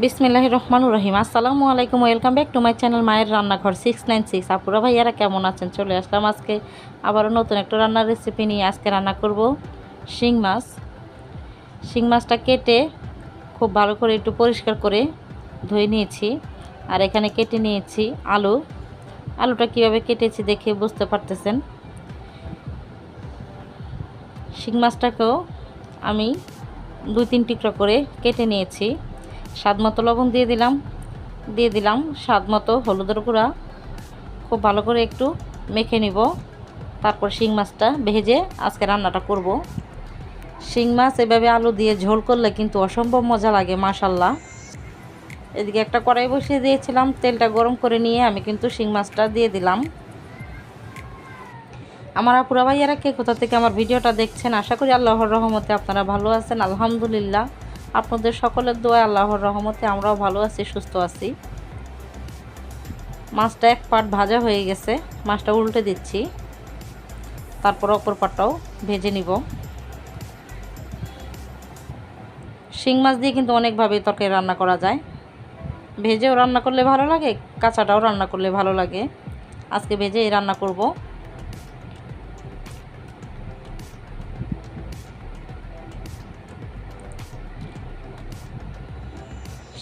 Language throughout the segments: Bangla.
বিসমিল্লাহ রহমানুর রহিম। আসসালামু আলাইকুম, welcome back to my channel মায়ের রান্নাঘর সিক্স নাইন সিক্স। আপুরা ভাইয়ারা কেমন আছেন? চলে আসলাম আজকে আবারও নতুন একটা রান্নার রেসিপি নিয়ে আজকে রান্না করব। শিং মাছ। শিং মাছটা কেটে খুব ভালো করে একটু পরিষ্কার করে ধুয়ে নিয়েছি। আর এখানে কেটে নিয়েছি আলু। আলুটা কীভাবে কেটেছি দেখে বুঝতে পারতেছেন? শিং মাছটাকেও আমি দুই তিন টুকরো করে কেটে নিয়েছি। স্বাদ মতো লবণ দিয়ে দিলাম। দিয়ে দিলাম স্বাদ মতো হলুদের গুঁড়া। খুব ভালো করে একটু মেখে নিব। তারপর শিং মাছটা ভেজে আজকে রান্নাটা করব। শিং মাছ এভাবে আলু দিয়ে ঝোল করলে কিন্তু অসম্ভব মজা লাগে মাশাল্লাহ এদিকে একটা কড়াই বসিয়ে দিয়েছিলাম, তেলটা গরম করে নিয়ে আমি কিন্তু শিং মাছটা দিয়ে দিলাম। আমার আপুরা ভাইয়ারা কে কোথা থেকে আমার ভিডিওটা দেখছেন, আশা করি আল্লাহর রহমতে আপনারা ভালো আছেন, আলহামদুলিল্লাহ। আপনাদের সকলের দোয়া আল্লাহর রহমতে আমরাও ভালো আছি, সুস্থ আছি। মাছটা এক পাট ভাজা হয়ে গেছে, মাছটা উল্টে দিচ্ছি। তারপর অপর পাটটাও ভেজে নিব। শিং মাছ দিয়ে কিন্তু অনেকভাবে তরকারি রান্না করা যায়। ভেজেও রান্না করলে ভালো লাগে, কাঁচাটাও রান্না করলে ভালো লাগে। আজকে ভেজেই রান্না করব।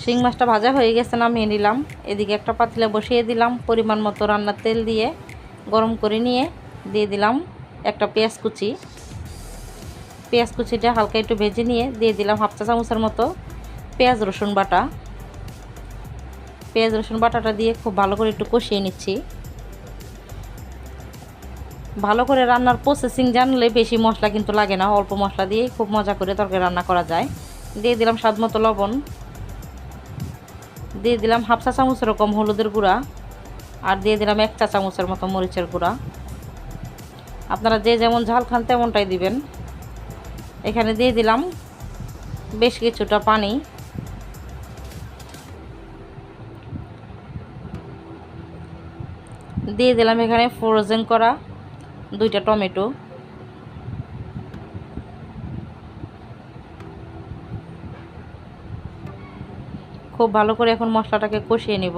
শিং মাছটা ভাজা হয়ে গেছে, নামিয়ে নিলাম। এদিকে একটা পাতিলে বসিয়ে দিলাম, পরিমাণ মতো রান্নার তেল দিয়ে গরম করে নিয়ে দিয়ে দিলাম একটা পেঁয়াজ কুচি। পেঁয়াজ কুচিটা হালকা একটু ভেজে নিয়ে দিয়ে দিলাম হাফ চা চামচের মতো পেঁয়াজ রসুন বাটা। পেঁয়াজ রসুন বাটাটা দিয়ে খুব ভালো করে একটু কষিয়ে নিচ্ছি। ভালো করে রান্নার প্রসেসিং জানলে বেশি মশলা কিন্তু লাগে না, অল্প মশলা দিয়ে খুব মজা করে তরকারি রান্না করা যায়। দিয়ে দিলাম স্বাদ মতো লবণ। দিয়ে দিলাম হাফ চা চামচ এরকম হলুদের গুঁড়া আর দিয়ে দিলাম এক চা চামচের মতো মরিচের গুঁড়া। আপনারা যে যেমন ঝাল খান তেমনটাই দিবেন। এখানে দিয়ে দিলাম বেশ কিছুটা পানি। দিয়ে দিলাম এখানে ফ্রোজেন করা দুইটা টমেটো। খুব ভালো করে এখন মশলাটাকে কষিয়ে নিব।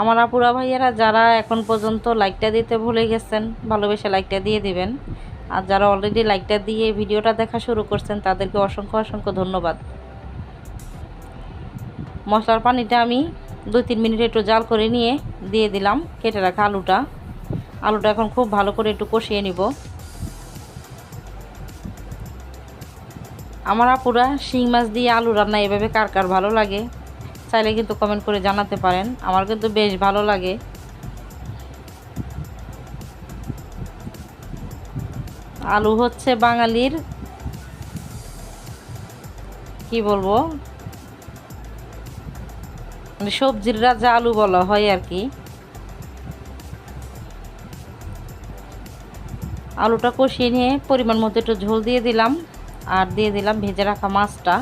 আমার আপুরা ভাইয়েরা যারা এখন পর্যন্ত লাইকটা দিতে ভুলে গেছেন, ভালোবেসে লাইকটা দিয়ে দিবেন। আর যারা অলরেডি লাইকটা দিয়ে ভিডিওটা দেখা শুরু করছেন, তাদেরকে অসংখ্য অসংখ্য ধন্যবাদ। মশলার পানিটা আমি দুই তিন মিনিট একটু জাল করে নিয়ে দিয়ে দিলাম, কেটে রাখা আলুটা। আলুটা এখন খুব ভালো করে একটু কষিয়ে নিব। আমার আপুরা শিং মাছ দিয়ে আলু রান্না এভাবে কার কার ভালো লাগে, চাইলে কিন্তু কমেন্ট করে জানাতে পারেন। আমার কিন্তু বেশ ভালো লাগে। আলু হচ্ছে বাঙালির, কি বলব? মানে সবজির রাজা আলু বলা হয় আর কি। আলুটা কষিয়ে নিয়ে পরিমাণ মতো একটু ঝোল দিয়ে দিলাম। আর দিয়ে দিলাম ভেজে রাখা মাছটা।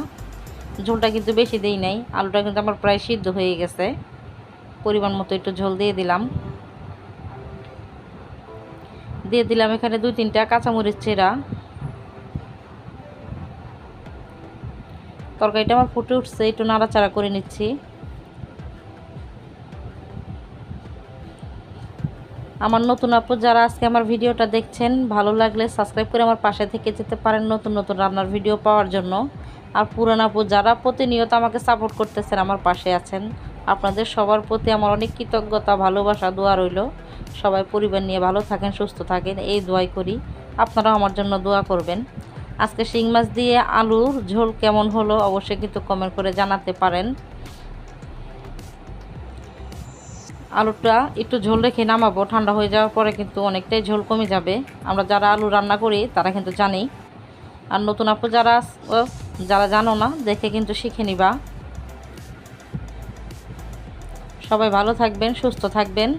ঝোলটা কিন্তু বেশি দিই নাই, আলুটা কিন্তু আমার প্রায় সিদ্ধ হয়ে গেছে। পরিমাণ মতো একটু ঝোল দিয়ে দিলাম। দিয়ে দিলাম এখানে দুই তিনটা কাঁচামরিচ চেরা। তরকারিটা আমার ফুটে উঠছে, একটু নাড়াচাড়া করে নিচ্ছি। আমার নতুন আপু যারা আজকে আমার ভিডিওটা দেখছেন, ভালো লাগলে সাবস্ক্রাইব করে আমার পাশে থেকে যেতে পারেন নতুন নতুন রান্নার ভিডিও পাওয়ার জন্য। আর পুরান আপু যারা প্রতিনিয়ত আমাকে সাপোর্ট করতেছেন, আমার পাশে আছেন, আপনাদের সবার প্রতি আমার অনেক কৃতজ্ঞতা, ভালোবাসা, দোয়া রইল। সবাই পরিবার নিয়ে ভালো থাকেন, সুস্থ থাকেন, এই দোয়াই করি। আপনারাও আমার জন্য দোয়া করবেন। আজকে শিং মাছ দিয়ে আলুর ঝোল কেমন হলো অবশ্যই কিন্তু কমেন্ট করে জানাতে পারেন। আলুটা একটু ঝোল রেখে নামাবো, ঠান্ডা হয়ে যাওয়ার পরে কিন্তু অনেকটাই ঝোল কমে যাবে। আমরা যারা আলু রান্না করি, তারা কিন্তু জানি আর নতুন আপু যারা যারা জানো না, দেখে কিন্তু শিখে নিবা। সবাই ভালো থাকবেন, সুস্থ থাকবেন।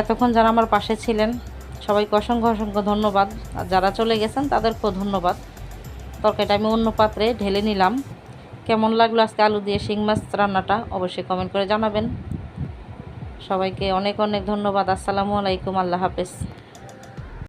এতক্ষণ যারা আমার পাশে ছিলেন, সবাইকে অসংখ্য অসংখ্য ধন্যবাদ। আর যারা চলে গেছেন, তাদেরকেও ধন্যবাদ। তরকারিটা আমি অন্য পাত্রে ঢেলে নিলাম। কেমন লাগল আজকে আলু দিয়ে শিং মাছ রান্নাটা? অবশ্যই কমেন্ট করে জানাবেন। সবাইকে অনেক অনেক ধন্যবাদ। আসসালামু আলাইকুম। আল্লাহ হাফেজ।